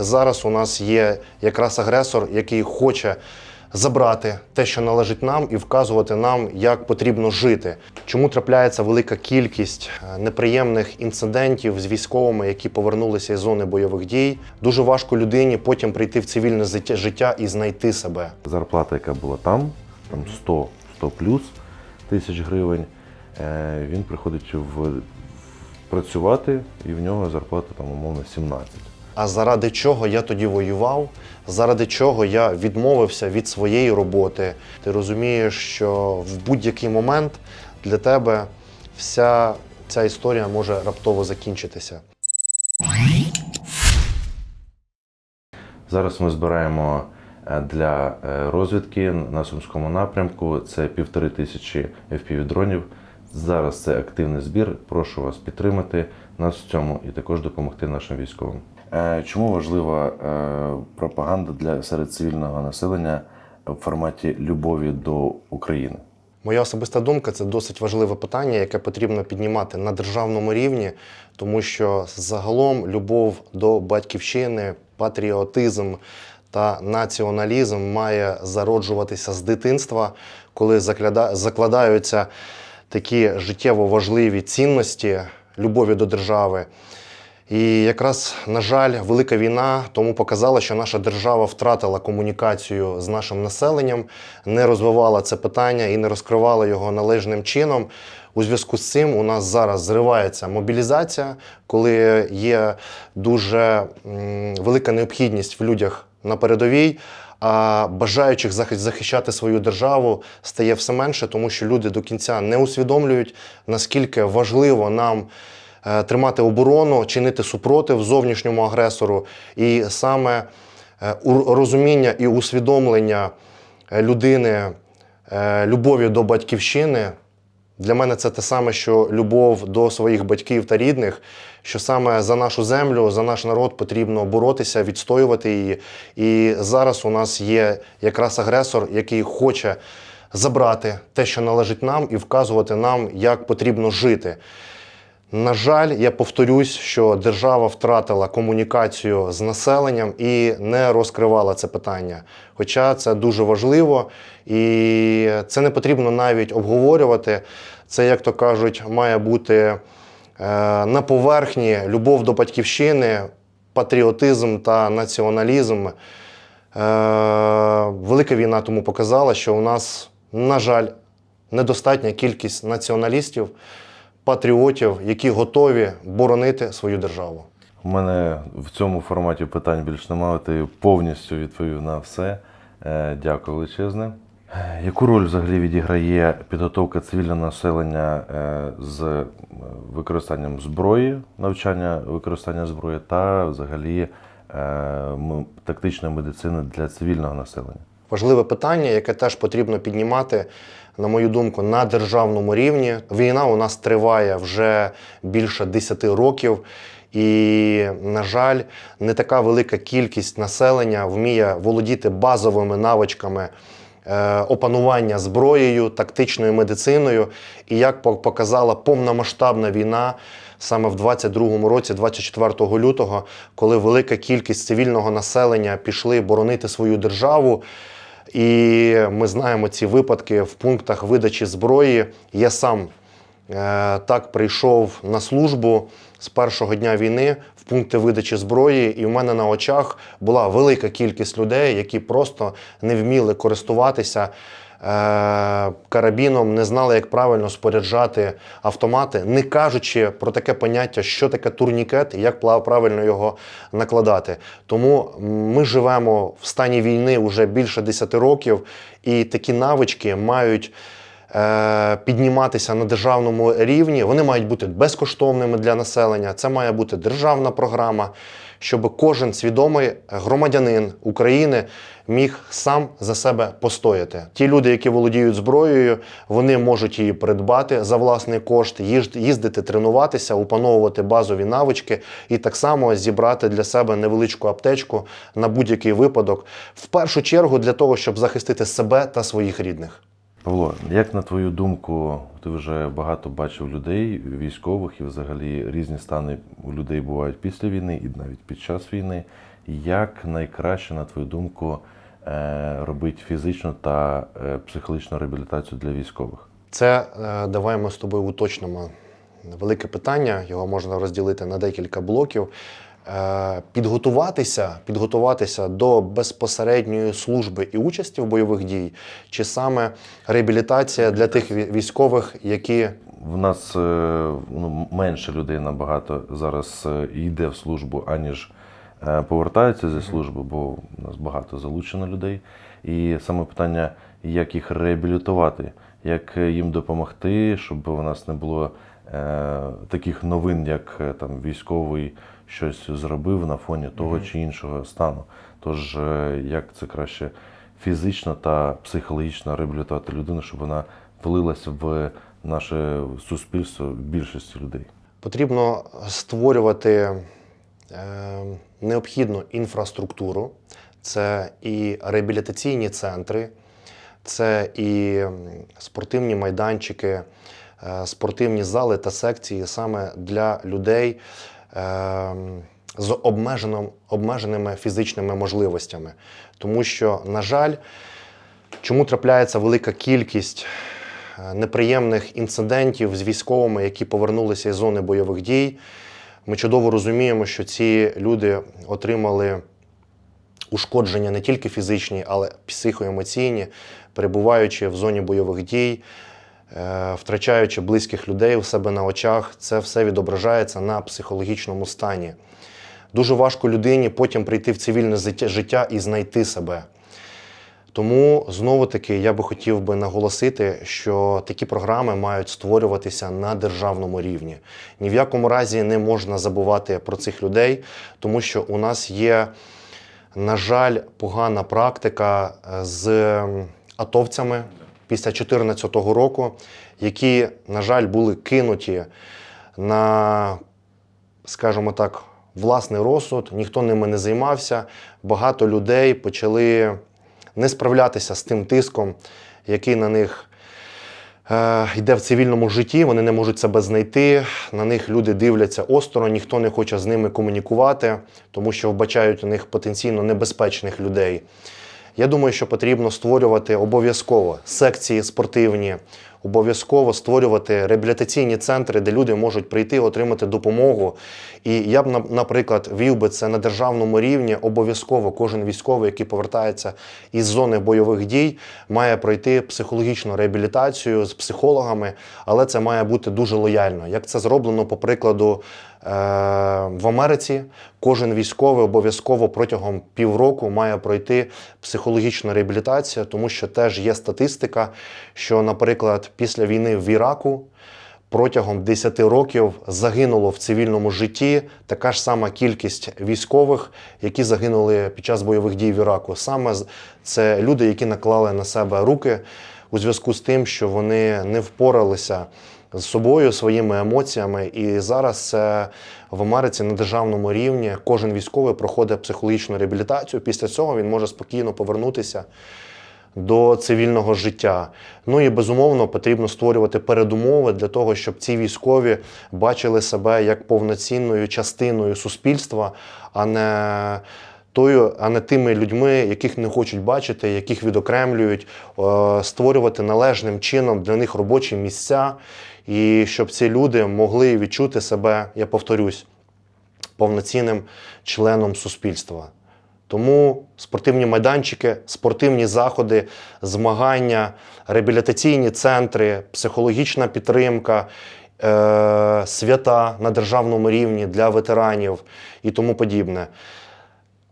Зараз у нас є якраз агресор, який хоче забрати те, що належить нам, і вказувати нам, як потрібно жити. Чому трапляється велика кількість е, неприємних інцидентів з військовими, які повернулися із зони бойових дій? Дуже важко людині потім прийти в цивільне життя- життя і знайти себе. Зарплата, яка була там, там 100, 100 плюс тисяч гривень, е, він приходить в, працювати, і в нього зарплата там умовно 17. А заради чого я тоді воював? Заради чого я відмовився від своєї роботи? Ти розумієш, що в будь-який момент для тебе вся ця історія може раптово закінчитися. Зараз ми збираємо е, для е, розвідки на Сумському напрямку. Це півтори тисячі FPV-дронів. Зараз це активний збір. Прошу вас підтримати нас в цьому і також допомогти нашим військовим. Е, Чому важлива е, пропаганда для серед цивільного населення в форматі любові до України? Моя особиста думка це досить важливе питання, яке потрібно піднімати на державному рівні, тому що загалом любов до батьківщини, патріотизм та націоналізм має зароджуватися з дитинства, коли закладаються такі життєво важливі цінності любові до держави. І якраз, на жаль, велика війна тому показала, що наша держава втратила комунікацію з нашим населенням, не розвивала це питання і не розкривала його належним чином. У зв'язку з цим у нас зараз зривається мобілізація, коли є дуже велика необхідність в людях на передовій. А бажаючих захи- захищати свою державу стає все менше, тому що люди до кінця не усвідомлюють, наскільки важливо нам тримати оборону, чинити супротив зовнішньому агресору. І саме е, розуміння і усвідомлення е, людини е, любові до батьківщини. Для мене це те саме, що любов до своїх батьків та рідних, що саме за нашу землю, за наш народ потрібно боротися, відстоювати її. І зараз у нас є якраз агресор, який хоче забрати те, що належить нам, і вказувати нам, як потрібно жити. На жаль, я повторюсь, що держава втратила комунікацію з населенням і не розкривала це питання. Хоча це дуже важливо, і це не потрібно навіть обговорювати. Це, як то кажуть, має бути е, на поверхні любов до батьківщини, патріотизм та націоналізм. Е, Велика війна тому показала, що у нас, на жаль, недостатня кількість націоналістів, патріотів, які готові боронити свою державу. У мене в цьому форматі питань більш немає. Ти повністю відповів на все. Е, Дякую величезне. Яку роль взагалі відіграє підготовка цивільного населення е, з е, використанням зброї, навчання використання зброї та взагалі тактичної медицини для цивільного населення? Важливе питання, яке теж потрібно піднімати, на мою думку, на державному рівні. Війна у нас триває вже більше 10 років. І, на жаль, не така велика кількість населення вміє володіти базовими навичками е, опанування зброєю, тактичною медициною. І як показала повномасштабна війна саме в 22-му році, 24 лютого, коли велика кількість цивільного населення пішли боронити свою державу. І ми знаємо ці випадки в пунктах видачі зброї. Я сам е, так прийшов на службу з першого дня війни в пункти видачі зброї, і в мене на очах була велика кількість людей, які просто не вміли користуватися карабіном, не знали, як правильно споряджати автомати, не кажучи про таке поняття, що таке турнікет і як правильно його накладати. Тому ми живемо в стані війни вже більше 10 років, і такі навички мають е, підніматися на державному рівні. Вони мають бути безкоштовними для населення. Це має бути державна програма, щоб кожен свідомий громадянин України міг сам за себе постояти. Ті люди, які володіють зброєю, вони можуть її придбати за власний кошт, їздити, тренуватися, опановувати базові навички і так само зібрати для себе невеличку аптечку на будь-який випадок. В першу чергу для того, щоб захистити себе та своїх рідних. Павло, як на твою думку, ти вже багато бачив людей, військових і взагалі різні стани у людей бувають після війни і навіть під час війни. Як найкраще, на твою думку, е, робити фізичну та е, психологічну реабілітацію для військових? Це е, давай з тобою уточнимо велике питання. Його можна розділити на декілька блоків. Е, Підготуватися, підготуватися до безпосередньої служби і участі в бойових дій, чи саме реабілітація для тих військових, які В нас е, ну, менше людей набагато зараз е, йде в службу, аніж повертаються зі служби, бо у нас багато залучено людей. І саме питання, як їх реабілітувати, як їм допомогти, щоб у нас не було таких новин, як е, там військовий щось зробив на фоні того чи іншого стану. Тож, е, як це краще фізично та психологічно реабілітувати людину, щоб вона влилася в наше суспільство більшості людей. Потрібно створювати е, необхідну інфраструктуру. Це і реабілітаційні центри, це і спортивні майданчики, е, спортивні зали та секції саме для людей е, з обмеженим, обмеженими фізичними можливостями. Тому що, на жаль, чому трапляється велика кількість е, неприємних інцидентів з військовими, які повернулися із зони бойових дій. Ми чудово розуміємо, що ці люди отримали ушкодження не тільки фізичні, але й психоемоційні, перебуваючи в зоні бойових дій, е, втрачаючи близьких людей у себе на очах, це все відображається на психологічному стані. Дуже важко людині потім прийти в цивільне життя- і знайти себе. Тому знову таки я би хотів би наголосити, що такі програми мають створюватися на державному рівні. Ні в якому разі не можна забувати про цих людей, тому що у нас є, на жаль, погана практика е, з атовцями після 2014 року, які, на жаль, були кинуті на скажімо так, власний розсуд, ніхто ними не займався. Багато людей почали не справлятися з тим тиском, який на них е, йде в цивільному житті. Вони не можуть себе знайти. На них люди дивляться осторонь, ніхто не хоче з ними комунікувати, тому що вбачають у них потенційно небезпечних людей. Я думаю, що потрібно створювати обов'язково секції спортивні, обов'язково створювати реабілітаційні центри, де люди можуть прийти, отримати допомогу. І я б, на- наприклад, вів би це на державному рівні. Обов'язково кожен військовий, який повертається із зони бойових дій, має пройти психологічну реабілітацію з психологами, але це має бути дуже лояльно. Як це зроблено, по прикладу, в Америці, кожен військовий обов'язково протягом півроку має пройти психологічну реабілітацію, тому що теж є статистика, що, наприклад, після війни в Іраку протягом 10 років загинуло в цивільному житті така ж сама кількість військових, які загинули під час бойових дій в Іраку. Саме це люди, які наклали на себе руки у зв'язку з тим, що вони не впоралися з собою, своїми емоціями. І зараз це в Америці на державному рівні кожен військовий проходить психологічну реабілітацію. Після цього він може спокійно повернутися до цивільного життя. Ну і безумовно потрібно створювати передумови для того, щоб ці військові бачили себе як повноцінною частиною суспільства, а не тою, а не тими людьми, яких не хочуть бачити, яких відокремлюють, е, створювати належним чином для них робочі місця, і щоб ці люди могли відчути себе, я повторюсь, повноцінним членом суспільства. Тому спортивні майданчики, спортивні заходи, змагання, реабілітаційні центри, психологічна підтримка, е, свята на державному рівні для ветеранів і тому подібне.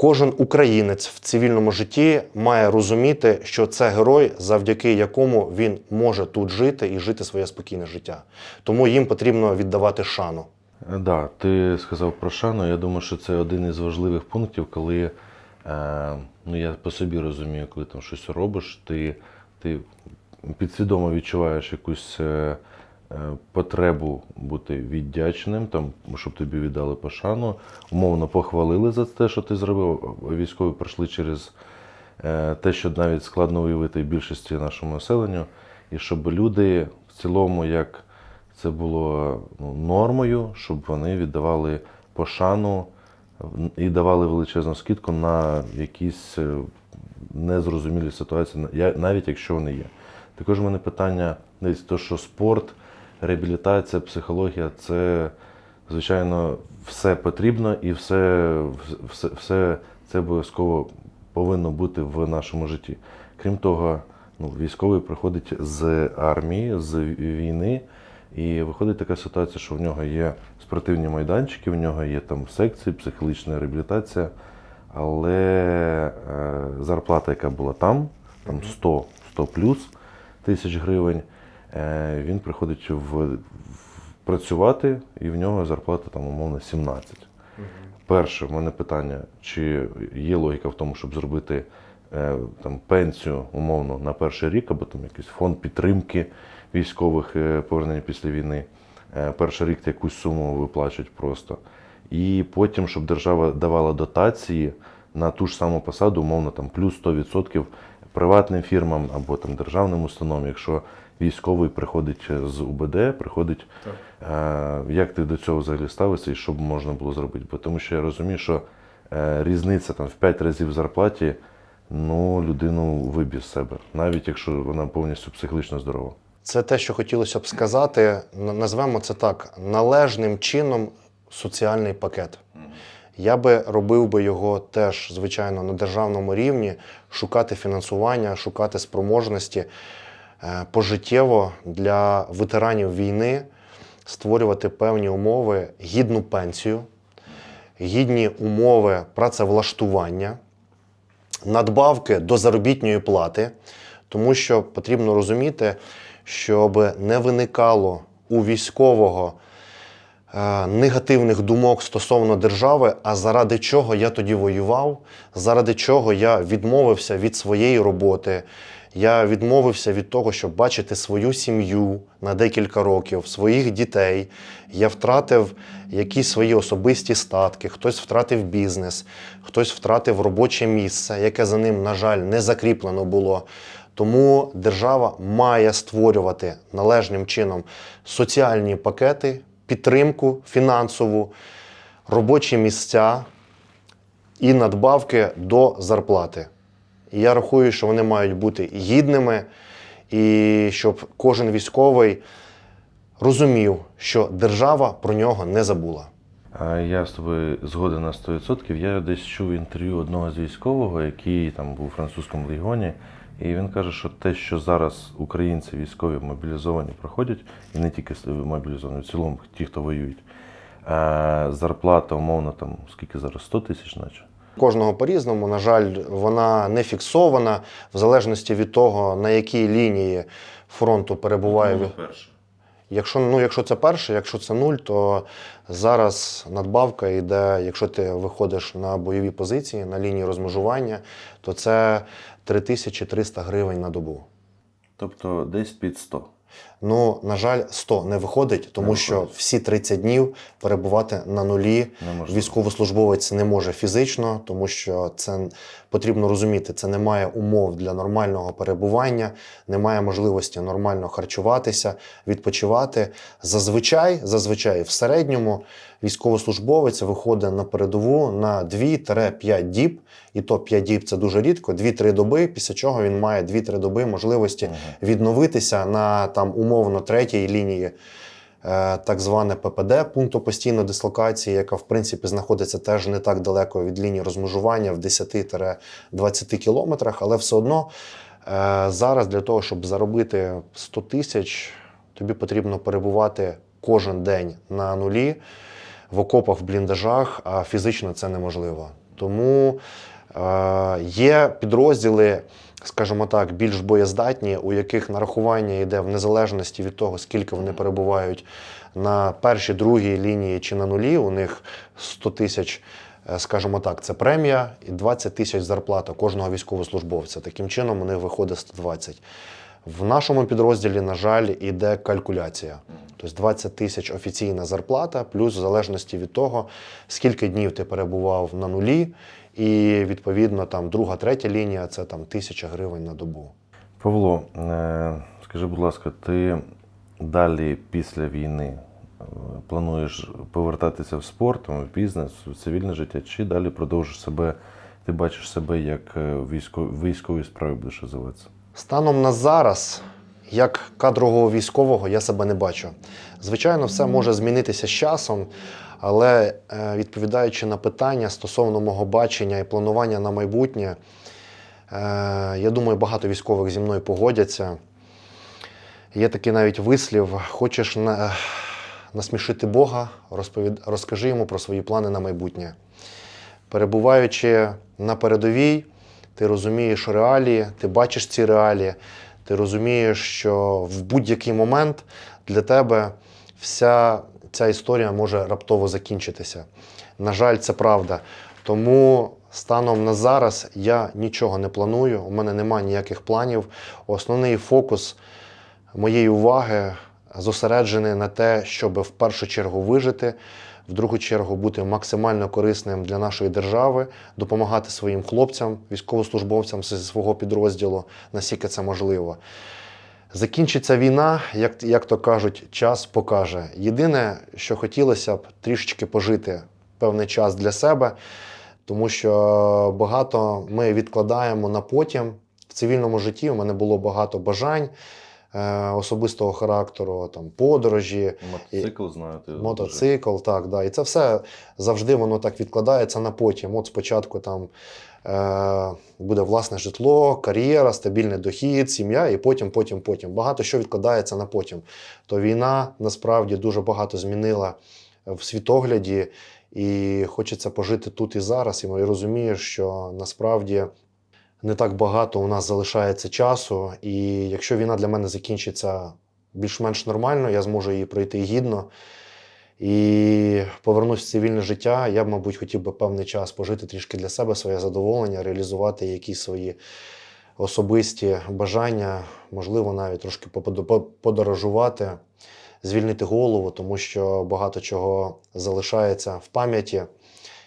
Кожен українець в цивільному житті має розуміти, що це герой, завдяки якому він може тут жити і жити своє спокійне життя. Тому їм потрібно віддавати шану. Так, да, ти сказав про шану. Я думаю, що це один із важливих пунктів, коли е, ну, я по собі розумію, коли там щось робиш, ти, ти підсвідомо відчуваєш якусь е, е, потребу бути віддячним, там, щоб тобі віддали пошану, умовно похвалили за те, що ти зробив. Військові пройшли через е, те, що навіть складно уявити більшості нашому населенню, і щоб люди в цілому, як це було ну, нормою, щоб вони віддавали пошану і давали величезну скидку на якісь е, незрозумілі ситуації, навіть якщо вони є. Також у мене питання десь то, що спорт, реабілітація, психологія це, звичайно, все потрібно і все, все, все це обов'язково повинно бути в нашому житті. Крім того, ну, військовий приходить з армії, з війни, і виходить така ситуація, що в нього є спортивні майданчики, в нього є там секції, психологічна реабілітація, але е, зарплата, яка була там, там 100, 100 плюс тисяч гривень, він приходить в, в працювати, і в нього зарплата там умовно 17. Перше, в мене питання, чи є логіка в тому, щоб зробити е, там, пенсію умовно на перший рік, або там якийсь фонд підтримки військових е, повернення після війни. Е, перший рік якусь суму виплачують просто. І потім, щоб держава давала дотації на ту ж саму посаду, умовно там плюс 100% приватним фірмам або там державним установам, якщо військовий приходить з УБД, приходить. Е, Як ти до цього взагалі ставишся і що б можна було зробити? Бо тому що я розумію, що е, різниця там в 5 разів в зарплаті ну, людину виб'є з себе, навіть якщо вона повністю психологічно здорова. Це те, що хотілося б сказати. Назвемо це так: належним чином соціальний пакет. Я би робив би його теж, звичайно, на державному рівні, шукати фінансування, шукати спроможності пожиттєво для ветеранів війни, створювати певні умови, гідну пенсію, гідні умови працевлаштування надбавки до заробітної плати, тому що потрібно розуміти, щоб не виникало у військового е, негативних думок стосовно держави, а заради чого я тоді воював, заради чого я відмовився від своєї роботи. Я відмовився від того, щоб бачити свою сім'ю на декілька років, своїх дітей. Я втратив якісь свої особисті статки, хтось втратив бізнес, хтось втратив робоче місце, яке за ним, на жаль, не закріплено було. Тому держава має створювати належним чином соціальні пакети, підтримку фінансову, робочі місця і надбавки до зарплати. І я рахую, що вони мають бути гідними, і щоб кожен військовий розумів, що держава про нього не забула. Я з тобою згоден на 100%. Я десь чув інтерв'ю одного з військового, який там був у французькому легіоні, і він каже, що те, що зараз українці військові мобілізовані проходять, і не тільки мобілізовані, в цілому ті, хто воюють, е, зарплата, умовно, там скільки зараз 100 тисяч, наче. Кожного по-різному, на жаль, вона не фіксована в залежності від того, на якій лінії фронту перебуває. ві- перше. Якщо, ну, якщо це перше, якщо це нуль, то зараз надбавка йде, якщо ти виходиш на бойові позиції, на лінії розмежування, то це 3300 гривень на добу. Тобто десь під 100. Ну, на жаль, 100 не виходить, тому Не що виходить. всі 30 днів перебувати на нулі військовослужбовець не може фізично, тому що це потрібно розуміти, це немає умов для нормального перебування, немає можливості нормально харчуватися, відпочивати. Зазвичай, зазвичай, в середньому військовослужбовець виходить на передову на 2-5 діб, і то 5 діб це дуже рідко, 2-3 доби, після чого він має 2-3 доби можливості Мгм. відновитися на там умовно третій лінії, е, так зване ППД, пункту постійної дислокації, яка в принципі знаходиться теж не так далеко від лінії розмежування в 10-20 кілометрах, але все одно е, зараз для того, щоб заробити 100 тисяч, тобі потрібно перебувати кожен день на нулі в окопах, в бліндажах, а фізично це неможливо. Тому е, є підрозділи, скажімо так, більш боєздатні, у яких нарахування йде в незалежності від того, скільки вони перебувають на першій, другій лінії чи на нулі. У них 100 тисяч, е, скажімо так, це премія і 20 тисяч зарплата кожного військовослужбовця. Таким чином у них виходить 120. В нашому підрозділі, на жаль, іде калькуляція. Тобто 20 тисяч офіційна зарплата, плюс в залежності від того, скільки днів ти перебував на нулі, і відповідно там друга, третя лінія це там тисяча гривень на добу. Павло, е, скажи, будь ласка, ти далі після війни плануєш повертатися в спорт, в бізнес, в цивільне життя, чи далі продовжиш себе, ти бачиш себе як е, в військо, в військовій справі будеш розвиватися? Станом на зараз, як кадрового військового, я себе не бачу. Звичайно, все може змінитися з часом, але е, відповідаючи на питання стосовно мого бачення і планування на майбутнє, е, я думаю, багато військових зі мною погодяться. Є такий навіть вислів: хочеш насмішити Бога, розповід, розкажи йому про свої плани на майбутнє. Перебуваючи на передовій, ти розумієш реалії, ти бачиш ці реалії, ти розумієш, що в будь-який момент для тебе вся ця історія може раптово закінчитися. На жаль, це правда. Тому станом на зараз я нічого не планую, у мене немає ніяких планів. Основний фокус моєї уваги зосереджений на те, щоб в першу чергу вижити, в другу чергу бути максимально корисним для нашої держави, допомагати своїм хлопцям, військовослужбовцям зі свого підрозділу, наскільки це можливо. Закінчиться війна, як, як то кажуть, час покаже. Єдине, що хотілося б трішечки пожити певний час для себе, тому що багато ми відкладаємо на потім. В цивільному житті у мене було багато бажань е, особистого характеру, там, подорожі, Мотоцикл знаю, ти мотоцикл, так, да. І це все завжди воно так відкладається на потім. От спочатку там буде власне житло, кар'єра, стабільний дохід, сім'я, і потім, потім, потім. Багато що відкладається на потім. То війна насправді дуже багато змінила в світогляді, і хочеться пожити тут і зараз. І я розумію, що насправді. Не так багато у нас залишається часу, і якщо війна для мене закінчиться більш-менш нормально, я зможу її пройти гідно і повернусь в цивільне життя. Я б, мабуть, хотів би певний час пожити трішки для себе своє задоволення, реалізувати якісь свої особисті бажання, можливо, навіть трошки подорожувати, звільнити голову, тому що багато чого залишається в пам'яті.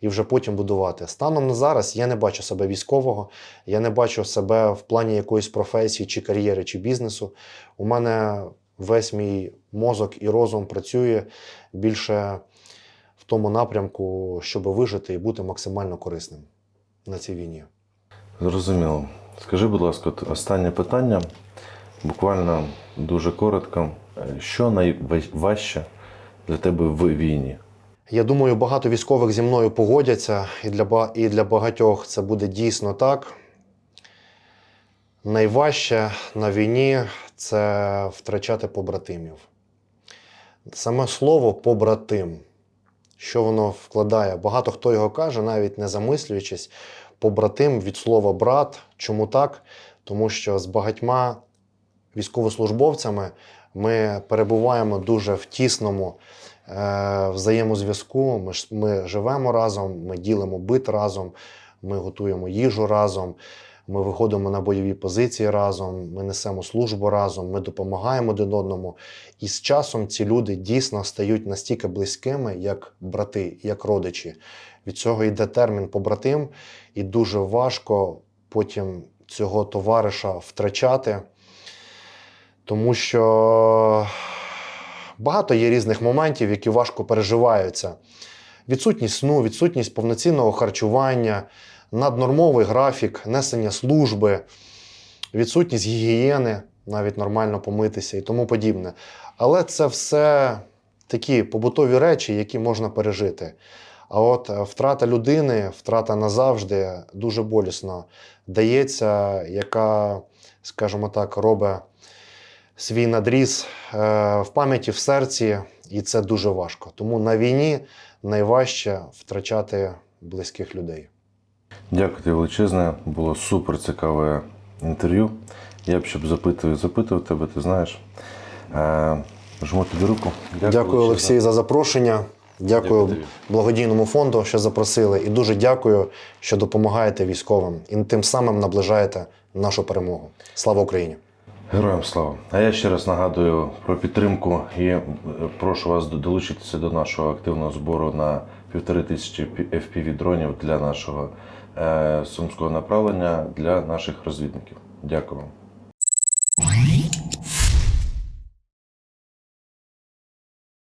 І вже потім будувати. Станом на зараз я не бачу себе військового, я не бачу себе в плані якоїсь професії, чи кар'єри, чи бізнесу. У мене весь мій мозок і розум працює більше в тому напрямку, щоб вижити і бути максимально корисним на цій війні. Зрозуміло. Скажи, будь ласка, останнє питання, буквально дуже коротко. Що найважче для тебе в війні? Я думаю, багато військових зі мною погодяться, і для, і для багатьох це буде дійсно так. Найважче на війні це втрачати побратимів. Саме слово побратим, що воно вкладає? Багато хто його каже, навіть не замислюючись, побратим від слова брат. Чому так? Тому що з багатьма військовослужбовцями ми перебуваємо дуже в тісному е, взаємозв'язку. Ми, ми живемо разом, ми ділимо бит разом, ми готуємо їжу разом, ми виходимо на бойові позиції разом, ми несемо службу разом, ми допомагаємо один одному. І з часом ці люди дійсно стають настільки близькими, як брати, як родичі. Від цього йде термін побратим, і дуже важко потім цього товариша втрачати. Тому що багато є різних моментів, які важко переживаються. Відсутність сну, відсутність повноцінного харчування, наднормовий графік, несення служби, відсутність гігієни, навіть нормально помитися і тому подібне. Але це все такі побутові речі, які можна пережити. А от е, втрата людини, втрата назавжди дуже болісно дається, яка, скажімо так, робить свій надріз е, в пам'яті, в серці, і це дуже важко. Тому на війні найважче втрачати близьких людей. Дякую тобі величезне. Було супер цікаве інтерв'ю. Я б щоб запитую, запитував тебе, ти знаєш. Е, жму тобі руку. Дякую, величезне. Олексій, за запрошення. Дякую, Дякую благодійному фонду, що запросили, і дуже дякую, що допомагаєте військовим і тим самим наближаєте нашу перемогу. Слава Україні! Героям слава! А я ще раз нагадую про підтримку і прошу вас долучитися до нашого активного збору на півтори тисячі FPV дронів для нашого сумського направлення для наших розвідників. Дякую.